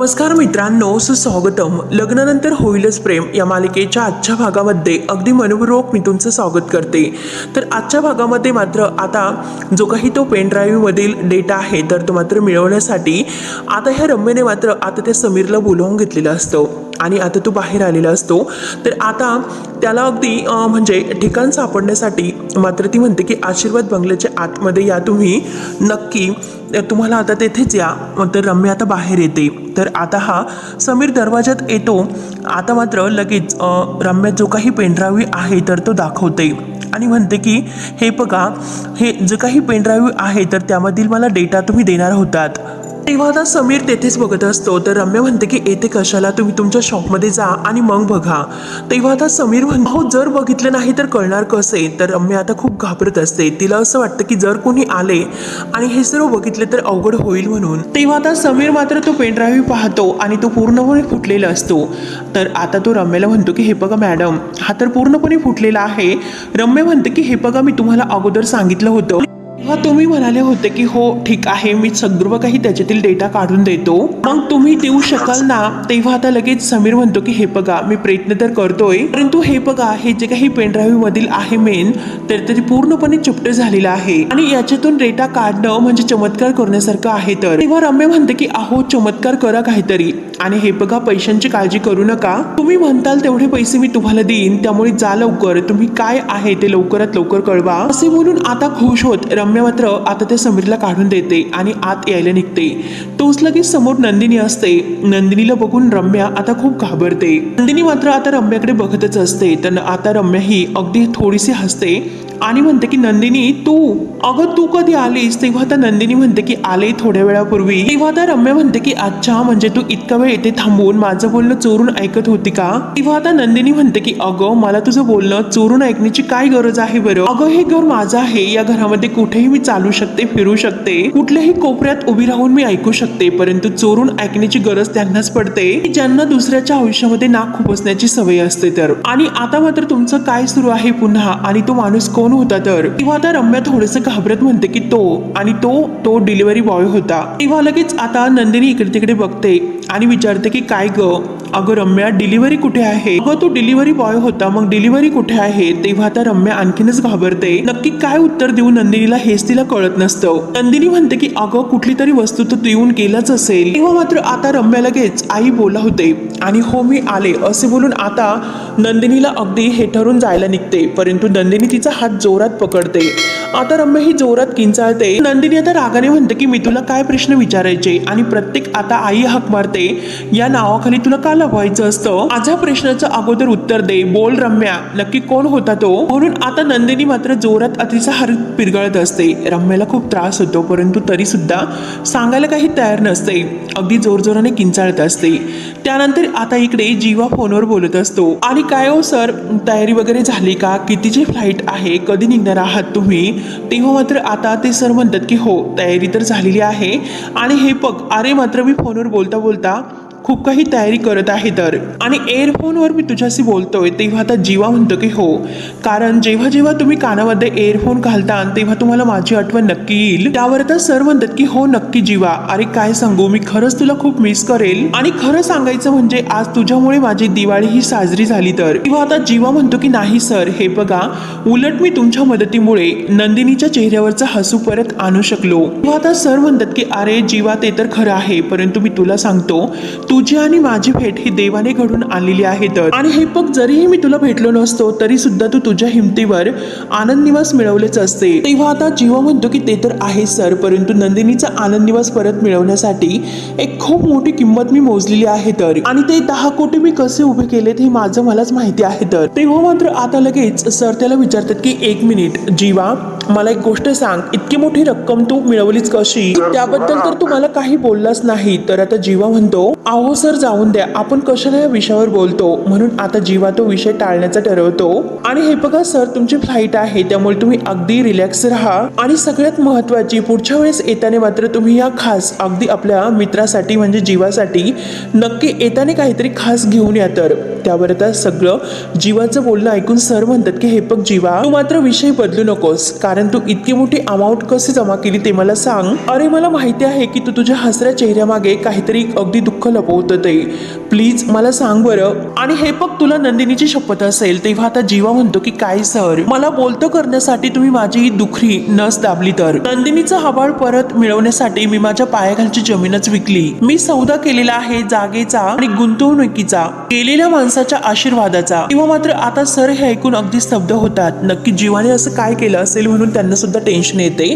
नमस्कार मित्रांनो सुस्वागतम. लग्नानंतर होईलच प्रेम या मालिकेच्या आजच्या भागामध्ये अगदी मनपूर्वक मी तुमचं स्वागत करते. तर आजच्या भागामध्ये मात्र आता जो काही तो पेन ड्राईव्हमधील डेटा आहे तर तो मात्र मिळवण्यासाठी आता ह्या रम्यने मात्र आता त्या समीरला बोलावून घेतलेलं असतं. आणि आता तो बाहेर आलेला असतो. तर आता त्याला अगदी म्हणजे ठिकाण सापडण्यासाठी मात्र ती म्हणते की आशीर्वाद बंगल्याच्या आतमध्ये या तुम्ही. नक्की तुम्हाला आता तेथेच या. मग तर रम्या आता बाहेर येते. तर आता हा समीर दरवाजात येतो. आता मात्र लगेच अं, रम्या जो काही पेनड्राईव्ह आहे तर तो दाखवते. आणि म्हणते की हे बघा हे जे काही पेनड्राईव्ह आहे तर त्यामधील मला डेटा तुम्ही देणार होतात. तेव्हा आता समीर तेथेच बघत असतो. तर रम्य म्हणते की येते कशाला? तुम्ही तुमच्या शॉपमध्ये जा आणि मग बघा. तेव्हा आता समीर म्हणतो हो जर बघितलं नाही तर कळणार कसे? तर रम्य आता खूप घाबरत असते. तिला असं वाटतं की जर कोणी आले आणि हे सर्व बघितले तर अवघड होईल म्हणून. तेव्हा आता समीर मात्र तो पेनड्राईव्ह पाहतो आणि तो पूर्णपणे फुटलेला असतो. तर आता तो रम्याला म्हणतो की हे बघा मॅडम हा तर पूर्णपणे फुटलेला आहे. रम्य म्हणते की हे बघा मी तुम्हाला अगोदर सांगितलं होतं. तेव्हा तुम्ही म्हणाले होते की हो ठीक आहे मी सर्व काही त्याच्यातील डेटा काढून देतो. मग तुम्ही देऊ शकाल ना? तेव्हा आता लगेच समीर म्हणतो की हे बघा मी प्रयत्न तर करतोय परंतु हे बघा हे जे काही पेनड्राईव्ह मधील आहे मेन तर ते पूर्णपणे चुपट झालेलं आहे. आणि याच्यातून डेटा काढणं म्हणजे चमत्कार करण्यासारखं आहे तर. तेव्हा रम्य म्हणते की अहो चमत्कार करा काहीतरी. आणि हे बघा पैशांची काळजी करू नका. तुम्ही म्हणताल तेवढे पैसे मी तुम्हाला देईन त्यामुळे जा लवकर. तुम्ही काय आहे ते लवकरात लवकर कळवा. असे म्हणून आता खुश होत रम्या मात्र आता त्या समीरला काढून देते आणि आत यायला निघते. तोच लगेच समोर नंदिनी असते. नंदिनीला बघून रम्या आता खूप घाबरते. नंदिनी मात्र आता रम्याकडे बघतच असते. तर आता रम्या ही अगदी थोडीशी हसते. आणि म्हणते की नंदिनी तू अगं तू कधी आलीस? तेव्हा आता नंदिनी म्हणते की आले थोड्या वेळापूर्वी. तेव्हा आता रम्या म्हणते की अच्छा म्हणजे तू इतका वेळ येथे थांबून माझं बोलणं चोरून ऐकत होती का? तेव्हा आता नंदिनी म्हणते की अगं मला तुझं बोलणं चोरून ऐकण्याची काय गरज आहे बरं? अगं हे घर माझं आहे. या घरामध्ये कुठेही मी चालू शकते फिरू शकते. कुठल्याही कोपऱ्यात उभी राहून मी ऐकू शकते परंतु चोरून ऐकण्याची गरज त्यांनाच पडते. ज्यांना दुसऱ्याच्या आयुष्यामध्ये नाक खुपसण्याची सवय असते तर. आणि आता मात्र तुमचं काय सुरू आहे पुन्हा? आणि तो माणूस कोण होता तर. तेव्हा आता रम्या थोडस घाबरत म्हणते की तो आणि तो तो डिलिव्हरी बॉय होता. तेव्हा लगेच आता नंदिनी इकडे तिकडे बघते आणि विचारते की काय ग? अगं रम्या डिलिव्हरी कुठे आहे? अगं तो डिलिव्हरी बॉय होता मग डिलिव्हरी कुठे आहे? तेव्हा आता रम्या आणखीनच घाबरते. नक्की काय उत्तर देऊ नंदिनीला हेच तिला कळत नसतं. नंदिनी म्हणते की अगं कुठली तरी वस्तू तर देऊन गेलाच असेल. तेव्हा मात्र आता रम्या लगेच आई बोला होते. आणि हो मी आले असे बोलून आता नंदिनीला अगदी हे ठरून जायला निघते. परंतु नंदिनी तिचा हात जोरात पकडते. आता रम्य ही जोरात किंचाळते. नंदिनी आता रागाने म्हणते की मी तुला काय प्रश्न विचारायचे आणि प्रत्येक आता आई हाक मारते या नावाखाली तुला का लपवायचं असतं? माझ्या प्रश्नाचं अगोदर उत्तर दे बोल रम्या. नक्की कोण होता तो? म्हणून आता नंदिनी मात्र जोरात अतिचा हर पिरगळत असते. रम्याला खूप त्रास होतो परंतु तरी सुद्धा सांगायला काही तयार नसते. अगदी जोरजोराने किंचाळत असते. त्यानंतर आता इकडे जीवा फोनवर बोलत असतो. आणि काय हो सर? तयारी वगैरे झाली का? कितीची फ्लाईट आहे? कधी निघणार आहात तुम्ही? तेव्हा मात्र आता ते सर म्हणतात की हो तयारी तर झालेली आहे. आणि हे बघ अरे मात्र मी फोनवर बोलता बोलता खूप काही तयारी करत आहे तर. आणि एअरफोनवर मी तुझ्याशी बोलतोय तेव्हा आता जीवा म्हणतो की हो. कारण जेव्हा जेव्हा तुम्ही कानामध्ये एअरफोन घालता तेव्हा तुम्हाला माझी आठवण नक्की येईल. त्यावर तर सर म्हणतात की हो नक्की जीवा. अरे काय सांगू मी खरंच तुला खूप मिस करेल. आणि खरं सांगायचं म्हणजे आज तुझ्यामुळे माझी दिवाळी ही साजरी झाली तर. तेव्हा आता जीवा म्हणतो की नाही सर हे बघा उलट मी तुमच्या मदतीमुळे नंदिनीच्या चेहऱ्यावरचा हसू परत आणू शकलो. तेव्हा आता सर म्हणतात की अरे जीवा ते तर खरं आहे परंतु मी तुला सांगतो तुझी आणि माझी भेट ही देवाने घडून आणलेली आहे तर. आणि हे बघ जरीही मी तुला भेटलो नसतो तरी सुद्धा तू तुझ्या हिमतीवर आनंद निवास मिळवलेच असते. तेव्हा आता जीवा म्हणतो की ते तर आहे सर परंतु नंदिनीचा आनंद निवास परत मिळवण्यासाठी एक खूप मोठी किंमत मी मोजलेली आहे तर. आणि ते दहा कोटी मी कसे उभे केलेत हे माझं मलाच माहिती आहे तर. तेव्हा मात्र आता लगेच सर त्याला विचारतात की एक मिनिट जीवा मला एक गोष्ट सांग. इतकी मोठी रक्कम तू मिळवलीच कशी? त्याबद्दल तर तू मला काही बोललाच नाही. तर आता जीवा म्हणतो अहो सर जाऊन द्या. आपण कशाला या विषयावर बोलतो? म्हणून आता जीवा तो विषय टाळण्याचा ठरवतो. आणि हे बघा सर तुमची फ्लाईट आहे त्यामुळे तुम्ही अगदी रिलॅक्स राहा. आणि सगळ्यात महत्वाची पुढच्या वेळेस येताना मात्र तुम्ही या खास अगदी आपल्या मित्रासाठी म्हणजे जीवासाठी नक्की येताना काहीतरी खास घेऊन या तर. त्यावर आता सगळं जीवाचं बोलणं ऐकून सर म्हणतात की हे बघ जीवा तू मात्र विषय बदलू नकोस कारण तू इतकी मोठी अमाऊंट कशी जमा केली ते मला सांग. अरे मला माहिती आहे की तू तुझ्या हसऱ्या चेहऱ्यामागे काहीतरी अगदी दुःख लपवत ते. प्लीज मला सांग बरं. आणि हे बघ तुला नंदिनीची शपथ असेल तेव्हा आता जीवा म्हणतो की काय सर मला बोलतो करण्यासाठी तुम्ही माझी ही दुखरी नस दाबली तर. नंदिनीचा हवाळ परत मिळवण्यासाठी मी माझ्या पायाखालची जमीनच विकली. मी सौदा केलेला आहे जागेचा आणि गुंतवणुकीचा. केलेल्या माणसाच्या आशीर्वादाचा. किंवा मात्र आता सर हे ऐकून अगदी स्तब्ध होतात. नक्की जीवाने असं काय केलं असेल म्हणून त्यांना सुद्धा टेन्शन येते.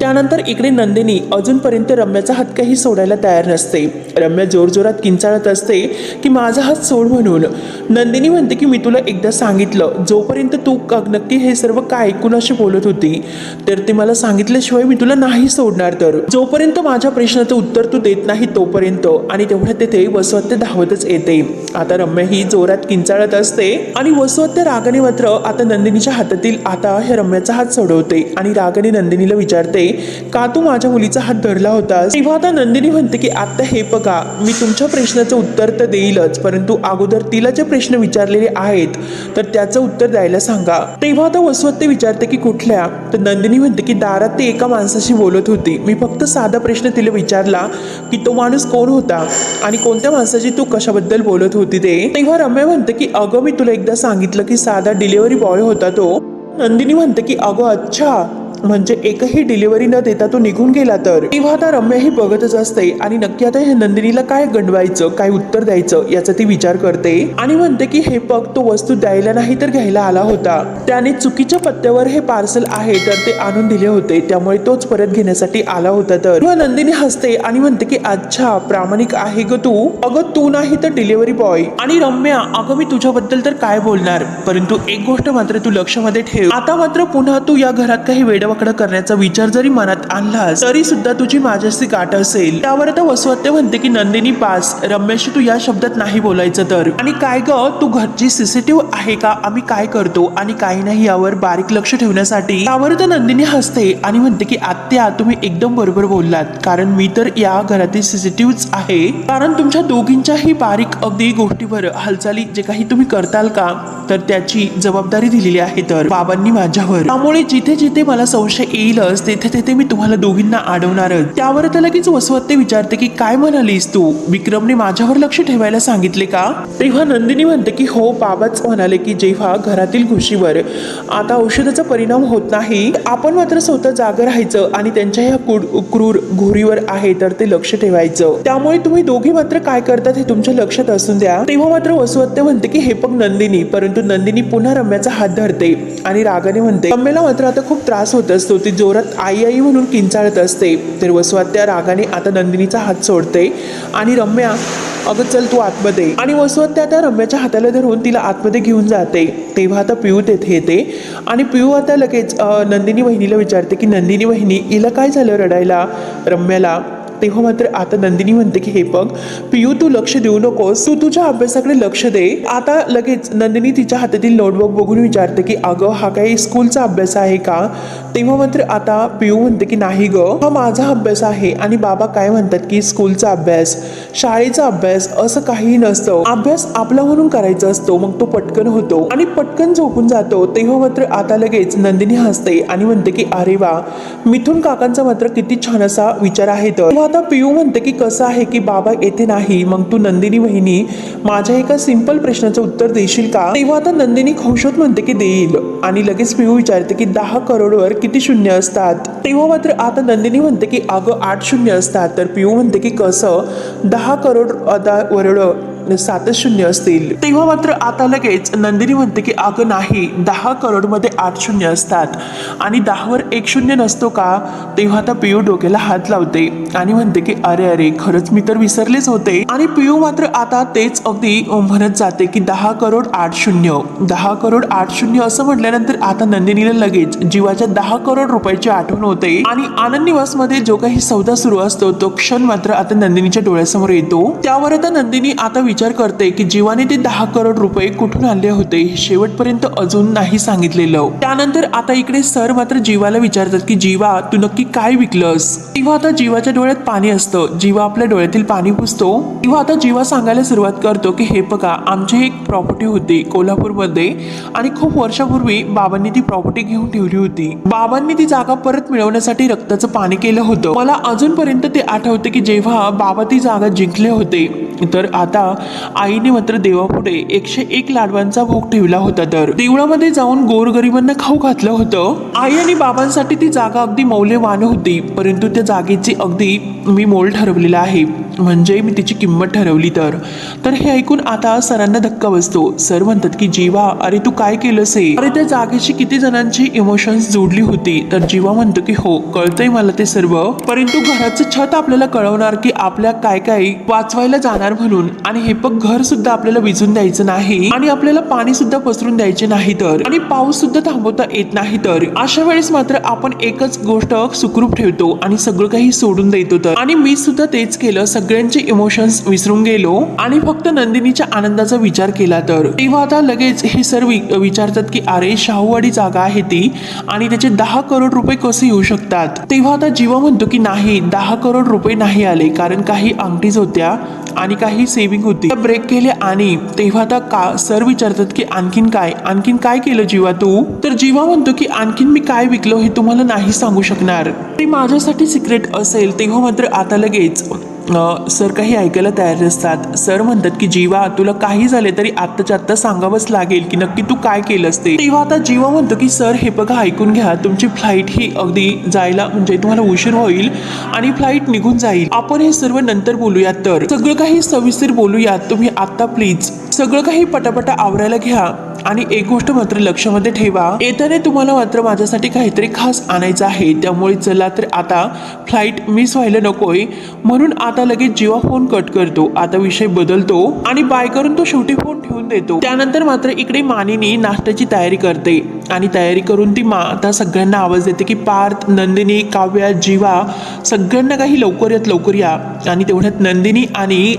त्यानंतर इकडे नंदिनी अजूनपर्यंत रम्याचा हात काही सोडायला तयार नसते. रम्या जोरजोरात किंचाळत असते की माझा हात सोड म्हणून. नंदिनी म्हणते की मी तुला एकदा सांगितलं. जोपर्यंत तू नक्की हे सर्व काय ऐकून अशी बोलत होती तर ते मला सांगितल्याशिवाय मी तुला नाही सोडणार तर. जोपर्यंत माझ्या प्रश्नाचं उत्तर तू देत नाही तोपर्यंत. आणि तेवढ्या तेथे वसवत्ते धावतच येते. आता रम्या ही जोरात किंचाळत असते आणि वसवत्ते रागाने मात्र आता नंदिनीच्या हातातील आता हे रम्याचा हात सोडवते आणि रागाने नंदिनीला विचारते का तू माझ्या मुलीचा हात धरला होता तेव्हा आता नंदिनी म्हणते की आता हे बघा मी तुमच्या प्रश्नाचं उत्तर तर देईलच परंतु अगोदर तिला जे प्रश्न विचारलेले आहेत तर त्याचं उत्तर द्यायला सांगा. तेव्हा आता वसवत्ते विचारते की कुठल्या? तर नंदिनी म्हणते की दारात ते एका माणसाशी बोलत होती. मी फक्त साधा प्रश्न तिला विचारला की तो माणूस कोण होता? आणि कोणत्या माणसाची तू कशाबद्दल बोलत होती ते? तेव्हा रम्या म्हणते की अगं मी तुला एकदा सांगितलं की साधा डिलिव्हरी बॉय होता तो. नंदिनी म्हणते की अगं अच्छा. म्हणजे एकही डिलिव्हरी न देता तो निघून गेला तर? तेव्हा आता रम्याही बघतच असते आणि नक्की आता ह्या नंदिनीला काय गंडवायचं काय उत्तर द्यायचं याचा ती विचार करते. आणि म्हणते की हे बघ तो वस्तू द्यायला नाही तर घ्यायला आला होता. त्याने चुकीच्या पत्त्यावर हे पार्सल आहे तर ते आणून दिले होते. त्यामुळे तोच परत घेण्यासाठी आला होता तर? तेव्हा नंदिनी हसते आणि म्हणते की अच्छा प्रामाणिक आहे ग तू. अगं तू नाही तर डिलिव्हरी बॉय. आणि रम्या अगं मी तुझ्याबद्दल तर काय बोलणार? परंतु एक गोष्ट मात्र तू लक्षामध्ये ठेव. आता मात्र पुन्हा तू या घरात काही वेडवाकडं करण्याचा विचार जरी मनात आणलास तरी सुद्धा तुझी माझ्याशी गाठ असेल. त्यावर आता वसवत्ते म्हणते की नंदिनी पास. रम्याशी तू या शब्दात नाही बोलायचं तर. आणि काय ग? तू घरची सीसीटीव्ही आहे का? आम्ही काय करतो? आणि काही नाही यावर बारीक लक्ष ठेवण्यासाठी. त्यावर तर नंदिनी हसते आणि म्हणते की आत्या तुम्ही एकदम बरोबर बोललात. कारण मी तर या घरातील सीसीटीव्हीच आहे. कारण तुमच्या दोघींच्याही बारीक अगदी गोष्टीवर हालचाली जे काही तुम्ही करताल का? तर त्याची जबाबदारी दिलेली आहे तर. बाबांनी माझ्यावर. त्यामुळे जिथे जिथे मला संशय येईलच. तेथे तेथे मी तुम्हाला दोघींना अडवणारच त्यावर तर लगेच वसवत्ते विचारते की काय म्हणालीस तू? विक्रमने माझ्यावर लक्ष ठेवायला सांगितले का? तेव्हा नंदिनी म्हणते की हो बाबाच म्हणाले की जेव्हा घरातील घुशीवर आता औषधाचा परिणाम होत नाही आपण मात्र स्वतः जागं राहायचं आणि त्यांच्या ह्या कुड- क्रूर घोरीवर आहे तर ते लक्ष ठेवायचं. त्यामुळे तुम्ही दोघी मात्र काय करतात हे तुमच्या लक्षात असून द्या. तेव्हा मात्र वसुवत्ते म्हणते की हे बघ नंदिनी. परंतु नंदिनी पुन्हा रम्याचा हात धरते आणि रागाने म्हणते रम्याला मात्र आता खूप त्रास होत असतो ती जोरात आई आई म्हणून किंचाळत असते. तर वसुवात्या रागाने आता नंदिनीचा हात सोडते आणि रम्या अगं चल तू आतमध्ये. आणि वसुवत्या त्या त्या रम्याच्या हाताला धरून तिला आतमध्ये घेऊन जाते. तेव्हा आता पिऊ तेथे येते आणि पिऊ आता लगेच नंदिनी वहिनीला विचारते की नंदिनी वहिनी हिला काय झालं रडायला? रम्याला तेव्हा मात्र आता नंदिनी म्हणते की हे बघ पियू तू लक्ष देऊ नकोस. तू तुझ्या अभ्यासाकडे लक्ष दे. आता लगेच नंदिनी तिच्या हातातील नोटबुक बघून विचारते की अगं हा काही स्कूलचा अभ्यास आहे का? तेव्हा मात्र आता पियू म्हणते की नाही ग. हा माझा अभ्यास आहे आणि बाबा काय म्हणतात की स्कूलचा अभ्यास शाळेचा अभ्यास असं काहीही नसतं. अभ्यास आपला म्हणून करायचा असतो मग तो पटकन होतो आणि पटकन झोपून जातो. तेव्हा मात्र आता लगेच नंदिनी हसते आणि म्हणते की अरे वा मिथून काकांचा मात्र किती छान असा विचार आहे तर. तेव्हा आता पियू म्हणते की कसं आहे की बाबा येथे नाही मग तू नंदिनी वहिनी माझ्या एका सिंपल प्रश्नाचं उत्तर देशील का? तेव्हा आता नंदिनी खौशत म्हणते की देईल. आणि लगेच पियू विचारते की दहा करोडवर किती शून्य असतात? तेव्हा मात्र आता नंदिनी म्हणते की अगं आठ शून्य असतात. तर पियू म्हणते की कसं? दहा करोड आता सात सातच शून्य असतील. तेव्हा मात्र आता लगेच नंदिनी म्हणते की अगं नाही दहा करोडमध्ये आठ शून्य असतात. आणि दहावर एक शून्य नसतो का? तेव्हा आता पियू डोक्याला हात लावते आणि म्हणते की अरे अरे खरंच मी तर विसरलेच होते. आणि पियू मात्र आता तेच अगदी म्हणत जाते की दहा करोड आठ शून्य दहा करोड आठ शून्य असं म्हटल्यानंतर आता नंदिनीला लगेच जीवाच्या दहा करोड रुपयाची आठवण होते. आणि आनंद निवासमध्ये जो काही सौदा सुरू असतो तो क्षण मात्र आता नंदिनीच्या डोळ्यासमोर येतो. त्यावर आता नंदिनी आता विचार करते की जीवाने ते दहा करोड रुपये कुठून आणले होते हे शेवटपर्यंत अजून नाही सांगितलेलं. त्यानंतर आता इकडे सर मात्र जीवाला विचारतात की जीवा तू नक्की काय विकलंस? तेव्हा तेव्हा आता जीवाच्या डोळ्यात पाणी असतं. जीवा आपल्या डोळ्यातील पाणी पुसतो. तेव्हा आता जीवा सांगायला सुरुवात करतो की हे बघा आमची एक प्रॉपर्टी होती कोल्हापूरमध्ये आणि खूप वर्षापूर्वी बाबांनी ती प्रॉपर्टी घेऊन ठेवली होती. बाबांनी ती जागा परत मिळवण्यासाठी रक्ताचं पाणी केलं होतं. मला अजूनपर्यंत ते आठवते की जेव्हा बाबा ती जागा जिंकले होते. तर आता आईने मात्र देवापुढे एकशे एक लाडवांचा भोग ठेवला होता तर. देवळामध्ये जाऊन गोरगरिबांना खाऊ घातलं होतं. आई आणि बाबांसाठी ती जागा अगदी मौल्यवान होती परंतु त्या जागेची अगदी मी मोल ठरवलेला आहे. म्हणजे मी तिची किंमत ठरवली तर. तर हे ऐकून आता सरांना धक्का बसतो. सर म्हणतात की जीवा अरे तू काय केलंस हे? अरे त्या जागेशी किती जणांची इमोशन्स जोडली होती. तर जीवा म्हणतो की हो कळतंय मला ते सर्व. परंतु घराचं छत आपल्याला कळवणार की आपल्या काय काय वाचवायला जाणार म्हणून आणि हे दीपक घर सुद्धा आपल्याला विझून द्यायचं नाही आणि आपल्याला पाणी सुद्धा पसरून द्यायचे नाही तर. आणि पाऊस सुद्धा थांबवता येत नाही तर. अशा वेळेस मात्र आपण एकच गोष्ट सुखरूप ठेवतो आणि सगळं काही सोडून देतो तर. आणि मी सुद्धा तेच केलं सगळ्यांचे इमोशन्स विसरून गेलो आणि फक्त नंदिनीच्या आनंदाचा विचार केला तर. तेव्हा आता लगेच हे सर विचारतात की अरे शाहूवाडी जागा आहे ती आणि त्याचे दहा करोड रुपये कसे येऊ शकतात? तेव्हा आता जीवा म्हणतो की नाही दहा करोड रुपये नाही आले कारण काही अंगठीज होत्या आणि काही सेव्हिंग होती. ब्रेक केले आणि तेव्हा आता का सर विचारतात की आणखीन काय? आणखीन काय केलं जीवा तू? तर जीवा म्हणतो की आणखीन मी काय विकलो हे तुम्हाला नाही सांगू शकणार. ते माझ्यासाठी सिक्रेट असेल तेव्हा मात्र आता लगेच. सर काही ऐकायला तयार नसतात. सर म्हणतात की जीवा तुला काही झाले तरी आत्ताच्या आत्ता सांगावंच लागेल की नक्की तू काय केलंस असते तेव्हा आता जीवा म्हणतो की सर हे बघा ऐकून घ्या. तुमची फ्लाईट ही अगदी जायला म्हणजे तुम्हाला उशीर होईल आणि फ्लाईट निघून जाईल. आपण हे सर्व नंतर बोलूयात तर. सगळं काही सविस्तर बोलूयात. तुम्ही आत्ता प्लीज सगळं काही पटापटा आवरायला घ्या आणि एक गोष्ट मात्र लक्षामध्ये ठेवा. येताने तुम्हाला मात्र माझ्यासाठी काहीतरी खास आणायचं आहे. त्यामुळे चला तर आता फ्लाईट मिस व्हायला नकोय. म्हणून आता आता लगेच जीवा फोन कट करतो. आता विषय बदलतो आणि बाय करून तो शेवटी फोन ठेवून देतो. त्यानंतर मात्र इकडे मानिनी नाश्त्याची तयारी करते. आणि तयारी करून ती मा आता सगळ्यांना आवाज देते की पार्थ नंदिनी काव्या जीवा सगळ्यांना काही लवकर यात लवकर या. आणि तेवढ्यात नंदिनी आणि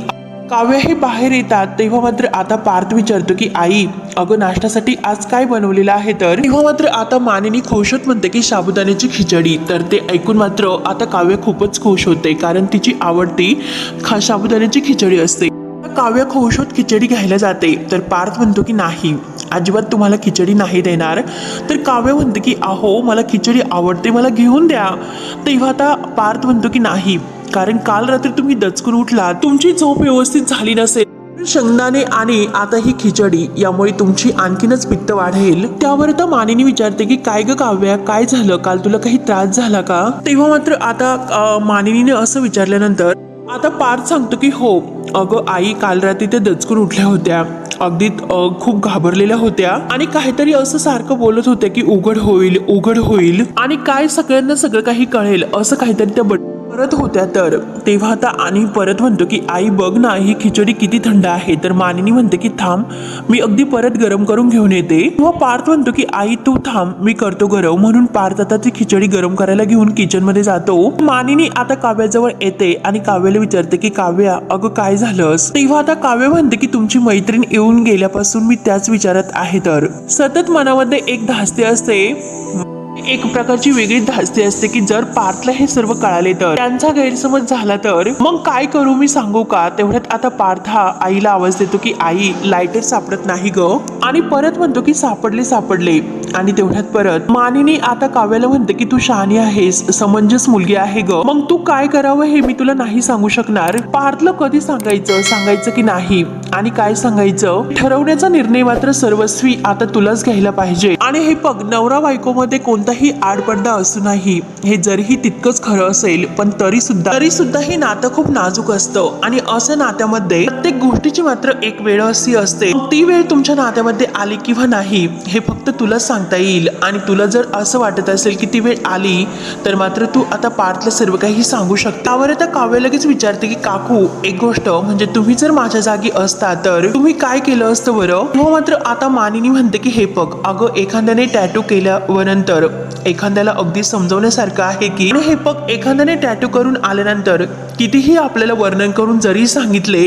काव्य हे बाहेर येतात. तेव्हा मात्र आता पार्थ विचारतो की आई अगं नाश्त्यासाठी आज काय बनवलेलं आहे तर? तेव्हा मात्र आता मानिनी खुश होत म्हणते की साबुदाण्याची खिचडी. तर ते ऐकून मात्र आता काव्य खूपच खुश होते कारण तिची आवडती खा साबुदाण्याची खिचडी असते. काव्य खुश होत खिचडी घ्यायला जाते. तर पार्थ म्हणतो की नाही अजिबात तुम्हाला खिचडी नाही देणार. तर काव्य म्हणते की अहो मला खिचडी आवडते मला घेऊन द्या. तेव्हा आता पार्थ म्हणतो की नाही कारण काल रात्री तुम्ही दचकून उठला तुमची झोप व्यवस्थित झाली नसेल. शेंगदाणे आणि आता ही खिचडी यामुळे तुमची आणखीनच पित्त वाढेल. त्यावर तर मानिनी विचारते की काय ग काव्या काय झालं? काल तुला काही त्रास झाला का? तेव्हा मात्र आता मानिनीने असं विचारल्यानंतर आता पार्थ सांगतो की हो अगं आई काल रात्री ते दचकून उठल्या होत्या. अगदी खूप घाबरलेल्या होत्या. आणि काहीतरी असं सारखं बोलत होत्या की उघड होईल उघड होईल. आणि काय सगळ्यांना सगळं काही कळेल असं काहीतरी त्या बट परत होत्या तर. तेव्हा आता आणि परत म्हणतो की आई बघ ना ही खिचडी किती थंड आहे. तर मानिनी म्हणते की थांब मी अगदी परत गरम करून घेऊन येते. तेव्हा पार्थ म्हणतो की आई तू थांब मी करतो गरम. म्हणून पार्थ आता ती खिचडी गरम करायला घेऊन किचनमध्ये जातो. मानिनी आता काव्याजवळ येते आणि काव्याला विचारते की काव्या अगं काय झालंस? तेव्हा आता काव्य म्हणते की तुमची मैत्रीण येऊन गेल्यापासून मी त्याच विचारात आहे तर. सतत मनामध्ये एक धास्ती असते. एक प्रकारची वेगळी धास्ती असते की जर पार्थला हे सर्व कळाले तर त्यांचा गैरसमज झाला तर मग काय करू मी सांगू का? तेवढ्यात आता पार्थ हा आईला आवाज देतो की आई लायटर सापडत नाही ग. आणि परत म्हणतो की सापडले सापडले. आणि तेवढ्यात परत मानिनी आता काव्याला म्हणते की तू शहाणी आहेस समंजस मुलगी आहे ग. मग तू काय करावं हे मी तुला नाही सांगू शकणार. पार्थला कधी सांगायचं? सांगायचं की नाही. आणि काय सांगायचं? ठरवण्याचा निर्णय मात्र सर्वस्वी आता तुलाच घ्यायला पाहिजे. आणि हे बघ नवरा बायकोमध्ये कोणताही आडपडदा असूनही हे जरीही तितकंच खरं असेल पण तरी सुद्धा तरी सुद्धा हे नातं खूप नाजूक असतं. आणि असं नात्यामध्ये प्रत्येक गोष्टीची मात्र एक वेळ अशी असते. ती वेळ तुमच्या नात्यामध्ये आली किंवा नाही हे फक्त तुलाच सांगता येईल. आणि तुला जर असं वाटत असेल की ती वेळ आली तर मात्र तू आता पार्थला सर्व काही सांगू शकता. त्यावर आता काव्य लगेच विचारते की काकू एक गोष्ट म्हणजे तुम्ही जर माझ्या जागी असता तर तुम्ही काय केलं असतं बरं? हो मात्र आता मानिनी म्हणते की हे बघ अगं एखाद्याने टॅटू केल्यावर नंतर एखाद्याला अगदी समजवण्यासारखं आहे की हे बघ एखाद्याने टॅटू करून आल्यानंतर कितीही आपल्याला वर्णन करून जरी सांगितले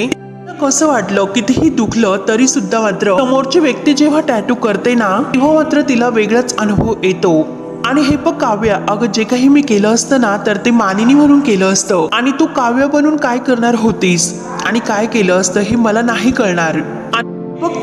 कसं वाटलं कितीही दुखलं तरी सुद्धा मात्र समोरची व्यक्ती जेव्हा टॅटू करते ना तेव्हा मात्र तिला वेगळाच अनुभव येतो. आणि हे बघ काव्य अगं जे काही मी केलं असतं ना तर ते मानिनी म्हणून केलं असतं. आणि तू काव्य बनून काय करणार होतीस? आणि काय केलं असतं हे मला नाही कळणार.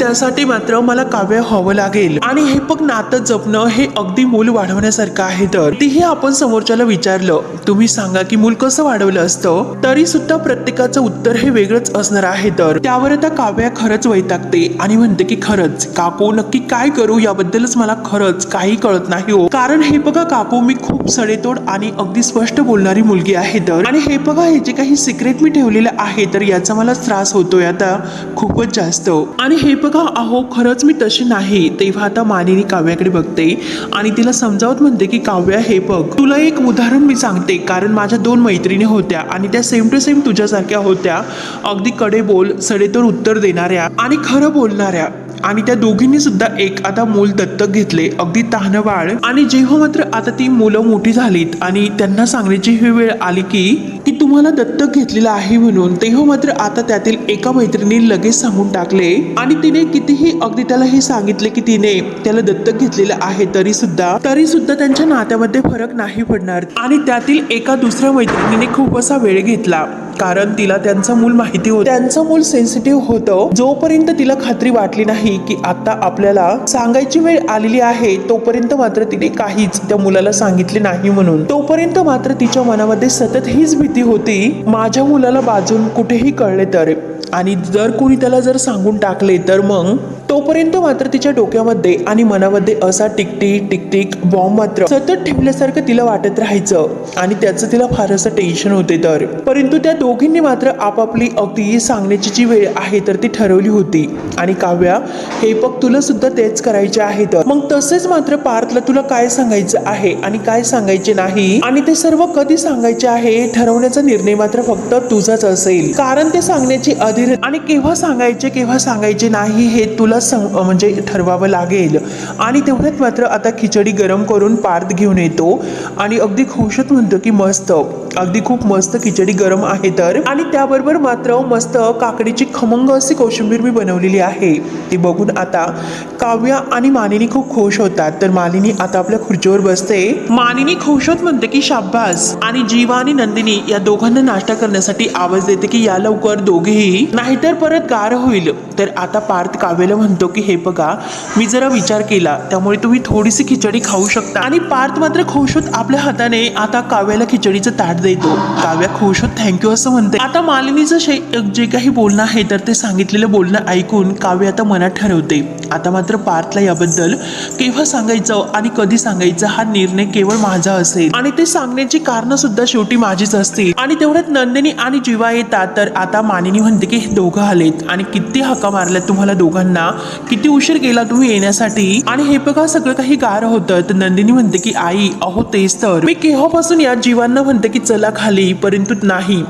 त्यासाठी मात्र मला काव्य व्हावं लागेल. आणि हे बघ नातं जपणं हे अगदी मूल वाढवण्यासारखं आहे तर. तीही आपण समोरच्याला विचारलं तुम्ही सांगा की मूल कसं वाढवलं असतं? तरी सुद्धा प्रत्येकाचं उत्तर हे वेगळंच असणार आहे तर. त्यावर आता काव्या खरंच वैतागते आणि म्हणते की खरंच काकू नक्की काय करू? याबद्दलच मला खरंच काही कळत नाही हो. कारण हे बघा काकू मी खूप सडेतोड आणि अगदी स्पष्ट बोलणारी मुलगी आहे तर. आणि हे बघा हे जे काही सिक्रेट मी ठेवलेलं आहे तर याचा मला त्रास होतोय आता खूपच जास्त. आणि हे बघा अहो खरंच मी तशी नाही. तेव्हा आता मानिनी काव्याकडे बघते आणि तिला समजावत म्हणते की काव्या हे बघ. तुला एक उदाहरण मी सांगते. कारण माझ्या दोन मैत्रिणी होत्या आणि त्या सेम टू सेम तुझ्यासारख्या होत्या. अगदी कडे बोल सडेतोड उत्तर देणाऱ्या आणि खरं बोलणाऱ्या. आणि त्या दोघींनी सुद्धा एक आता मूल दत्तक घेतले अगदी ताहनबाळ आणि जेव्हा मात्र आता ती मुलं मोठी झालीत आणि त्यांना सांगण्याची ही वेळ आली की की तुम्हाला दत्तक घेतलेलं आहे म्हणून तेव्हा मात्र आता त्यातील एका मैत्रिणी लगेच सांगून टाकले. आणि तिने कितीही अगदी त्याला हे सांगितले की तिने त्याला दत्तक घेतलेलं आहे तरी सुद्धा तरी सुद्धा त्यांच्या नात्यामध्ये फरक नाही पडणार. आणि त्यातील एका दुसऱ्या मैत्रिणीने खूप असा वेळ घेतला. कारण तिला त्यांचं मूल माहिती होतं. त्यांचं मूल सेन्सिटिव्ह होतं. जोपर्यंत तिला खात्री वाटली नाही की आता आपल्याला सांगायची वेळ आलेली आहे तोपर्यंत मात्र तिने काहीच त्या मुलाला सांगितले नाही म्हणून. तोपर्यंत मात्र तिच्या मनामध्ये सतत हीच भीती होती माझ्या मुलाला बाजून कुठेही कळले तर. आणि जर कोणी त्याला जर सांगून टाकले तर मग? तोपर्यंत मात्र तिच्या डोक्यामध्ये आणि मनामध्ये असा टिकटिक टिकटिक बॉम्ब मात्र सतत ठेवल्यासारखं तिला वाटत राहायचं. आणि त्याचं तिला फार असं टेन्शन होते तर. परंतु त्या दोघींनी मात्र आपापली अगदी सांगण्याची जी वेळ आहे तर ती ठरवली होती. आणि काव्या हे बघ तुला सुद्धा तेच करायचे आहे तर. मग तसेच मात्र पार्थला तुला काय सांगायचं आहे आणि काय सांगायचे नाही? आणि ते सर्व कधी सांगायचे आहे ठरवण्याचा निर्णय मात्र फक्त तुझाच असेल. कारण ते सांगण्याची अधिर आणि केव्हा सांगायचे केव्हा सांगायचे नाही हे तुला सं- म्हणजे ठरवावं लागेल. आणि तेवढ्यात मात्र आता खिचडी गरम करून पार्थ घेऊन येतो. आणि अगदी खुशत म्हणतो की मस्त. अगदी खूप मस्त खिचडी गरम आहे तर. आणि त्याबरोबर मात्र मस्त काकडीची खमंग अशी कोशिंबीर मी बनवलेली आहे. ती बघून आता काव्या आणि मानिनी खूप खुश होतात. तर मालिनी आता आपल्या खुर्चीवर बसते. मानिनी खुश होत म्हणते की शाब्बास. आणि जीवा आणि नंदिनी या दोघांना नाश्ता करण्यासाठी आवाज देते की या लवकर दोघेही. नाहीतर परत गार होईल. तर आता पार्थ काव्याला म्हणतो की हे बघा मी जरा विचार केला त्यामुळे तुम्ही थोडीशी खिचडी खाऊ शकता. आणि पार्थ मात्र खुश होत आपल्या हाताने आता काव्याला खिचडीचं ताट देतो. काव्या खुश होत थँक्यू असं म्हणते. आता मालिनीचं शे जे काही बोलणं आहे तर ते सांगितलेलं बोलणं ऐकून काव्य आता मनात ठरवते. आता मात्र पार्थला याबद्दल केव्हा सांगायचं आणि कधी सांगायचं हा निर्णय केवळ माझा असेल. आणि ते सांगण्याची कारण सुद्धा शेवटी माझीच असतील. आणि तेवढ्यात नंदिनी आणि जीवा येतात तर आता मानिनी म्हणते की हे दोघं आलेत. आणि किती हक्का मारल्या तुम्हाला दोघांना? किती उशीर केला तुम्ही येण्यासाठी? आणि हे बघा सगळं काही गार होतं. तर नंदिनी म्हणते की आई अहो तेच तर. मी केव्हापासून या जीवांना म्हणते की चला खाली परंतु नाही.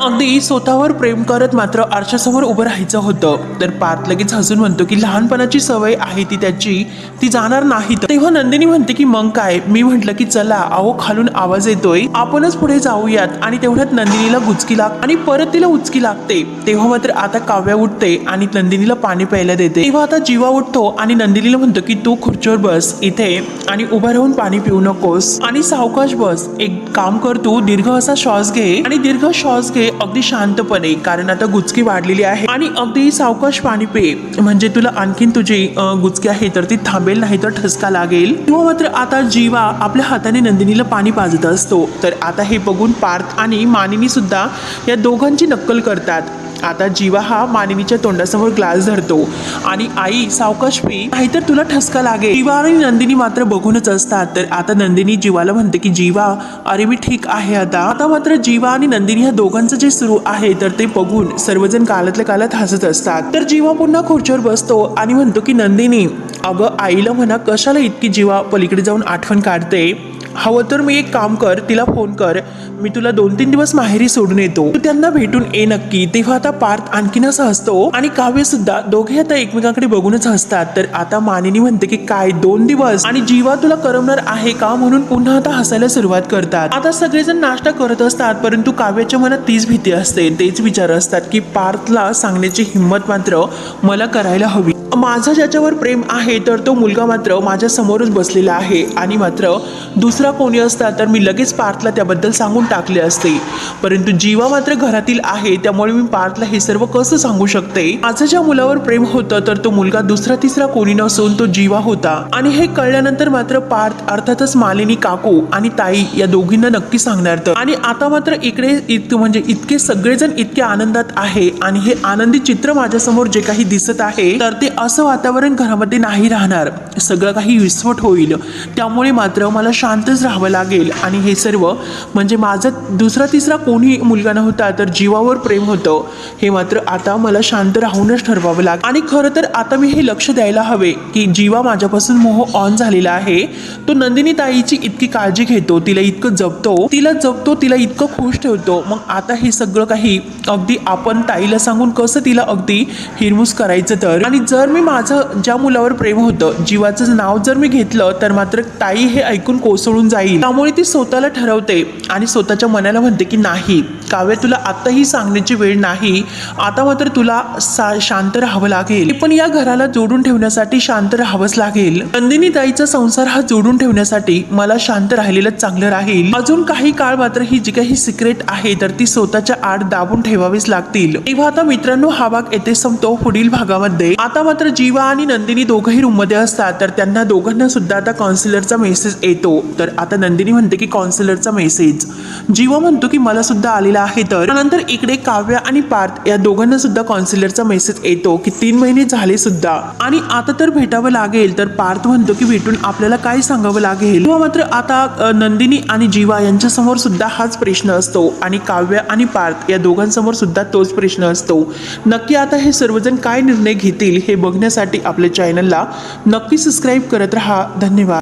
अगदी स्वतःवर प्रेम करत मात्र आरशासमोर उभं राहायचं होतं. तर पार्थ लगेच हसून म्हणतो की लहानपणाची सवय आहे ती त्याची. ती जाणार नाही तेव्हा नंदिनी म्हणते की मग काय? मी म्हंटल की चला अहो खालून आवाज येतोय. आपणच पुढे जाऊयात. आणि तेवढ्यात नंदिनीला गुचकी लाग आणि परत तिला उचकी लागते. तेव्हा मात्र आता काव्या उठते आणि नंदिनीला पाणी प्यायला देते. तेव्हा आता जीवा उठतो आणि नंदिनीला म्हणतो की तू खुर्चीवर बस इथे आणि उभा राहून पाणी पिऊ नकोस. आणि सावकाश बस. एक काम कर तू दीर्घ असा श्वास घे आणि दीर्घ श्वास घे अगदी शांतपणे कारण आता गुचकी वाढलेली आहे. आणि अगदी सावकाश पाणी पे म्हणजे तुला आणखीन तुझी गुचकी आहे तर ती थांबेल नाही तर ठसका लागेल. किंवा मात्र आता जीवा आपल्या हाताने नंदिनीला पाणी पाजत असतो. तर आता हे बघून पार्थ आणि मानिनी सुद्धा या दोघांची नक्कल करतात. आता जीवा हा मानवीच्या तोंडासमोर ग्लास धरतो. आणि आई सावकाश पी नाहीतर तुला ठसका लागेल. जीवा आणि नंदिनी मात्र बघूनच असतात. तर आता नंदिनी जीवाला म्हणते की जीवा अरे मी ठीक आहे आता. आता मात्र जीवा आणि नंदिनी ह्या दोघांचं जे सुरू आहे तर ते बघून सर्वजण कालातल्या कालात हसत असतात. तर जीवा पुन्हा खुर्चीवर बसतो आणि म्हणतो की नंदिनी अगं आईला म्हणा कशाला इतकी जीवा पलीकडे जाऊन आठवण काढते? हवं तर मी एक काम कर तिला फोन कर. मी तुला दोन तीन दिवस माहेरी सोडून येतो. तू त्यांना भेटून ये नक्की. तेव्हा आता पार्थ आणखीनच हसतो आणि काव्य सुद्धा दोघे आता एकमेकांकडे बघूनच हसतात. तर आता मानिनी म्हणते की काय दोन दिवस? आणि जीवा तुला करमणार आहे का? म्हणून पुन्हा आता हसायला सुरुवात करतात. आता सगळेजण नाश्ता करत असतात परंतु काव्याच्या मनात तीच भीती असते. तेच विचार असतात की पार्थला सांगण्याची हिंमत मात्र मला करायला हवी. माझं ज्याच्यावर प्रेम आहे तर तो मुलगा मात्र माझ्या समोरच बसलेला आहे. आणि मात्र दुसरा कोणी असता तर मी लगेच पार्थला त्याबद्दल सांगून टाकले असते. परंतु जीवा मात्र घरातील आहे त्यामुळे मी पार्थला हे सर्व कसं सांगू शकते? माझं ज्या मुलावर प्रेम होतं तर तो मुलगा दुसरा तिसरा कोणी नसून तो जीवा होता. आणि हे कळल्यानंतर मात्र पार्थ अर्थातच मालिनी काकू आणि ताई या दोघींना नक्की सांगणार तर. आणि आता मात्र इकडे इत म्हणजे इतके सगळेजण इतके आनंदात आहे आणि हे आनंदी चित्र माझ्यासमोर जे काही दिसत आहे तर ते असं वातावरण घरामध्ये नाही राहणार. सगळं काही विस्फोट होईल. त्यामुळे मात्र मला शांत शांतच राहावं लागेल. आणि हे सर्व म्हणजे माझं दुसरा तिसरा कोणी मुलगा नव्हता तर जीवावर प्रेम होतं. हे मात्र आता मला शांत राहूनच ठरवावं लागेल. आणि खरं तर आता मी हे लक्ष द्यायला हवे की जीवा माझ्यापासून मोह ऑन झालेला आहे. तो नंदिनी ताईची इतकी काळजी घेतो तिला इतकं जपतो तिला जपतो तिला इतकं खुश ठेवतो. मग आता हे सगळं काही अगदी आपण ताईला सांगून कसं तिला अगदी हिरमूस करायचं तर? आणि जर मी माझं ज्या मुलावर प्रेम होतं जीवाचं नाव जर मी घेतलं तर मात्र ताई हे ऐकून कोसळून जाईल. त्यामुळे ती स्वतःला ठरवते आणि स्वतःच्या मनाला म्हणते की नाही काव्य तुला आताही सांगण्याची वेळ नाही. आता मात्र तुला सा शांत राहावं लागेल. पण या घराला जोडून ठेवण्यासाठी शांत राहावंच लागेल. नंदिनी ताईचा संसार हा जोडून ठेवण्यासाठी मला शांत राहिलेलं चांगलं राहील. अजून काही काळ मात्र ही जी काही सिक्रेट आहे तर ती स्वतःच्या आड दाबून ठेवावीच लागतील. तेव्हा आता मित्रांनो हा भाग येथे संपतो पुढील भागामध्ये. आता मात्र जीवा आणि नंदिनी दोघंही रूममध्ये असतात तर त्यांना दोघांना सुद्धा आता काउन्सिलरचा मेसेज येतो. तर आता नंदिनी म्हणते की काउन्सिलरचा मेसेज जीवा म्हणतो की मला सुद्धा आलेला आहे तर. नंतर इकडे काव्य आणि पार्थ या दोघांना सुद्धा काउन्सिलरचा मेसेज येतो की तीन महिने झाले सुद्धा. आणि आता तर भेटावं लागेल तर पार्थ म्हणतो की भेटून आपल्याला काय सांगावं लागेल? किंवा मात्र आता नंदिनी आणि जीवा यांच्या समोर सुद्धा हाच प्रश्न असतो. आणि काव्य आणि पार्थ या दोघांसमोर सुद्धा तोच प्रश्न असतो. नक्की आता हे सर्वजण काय निर्णय घेतील हे बघण्यासाठी आपल्या चॅनलला नक्की सबस्क्राईब करत राहा. धन्यवाद.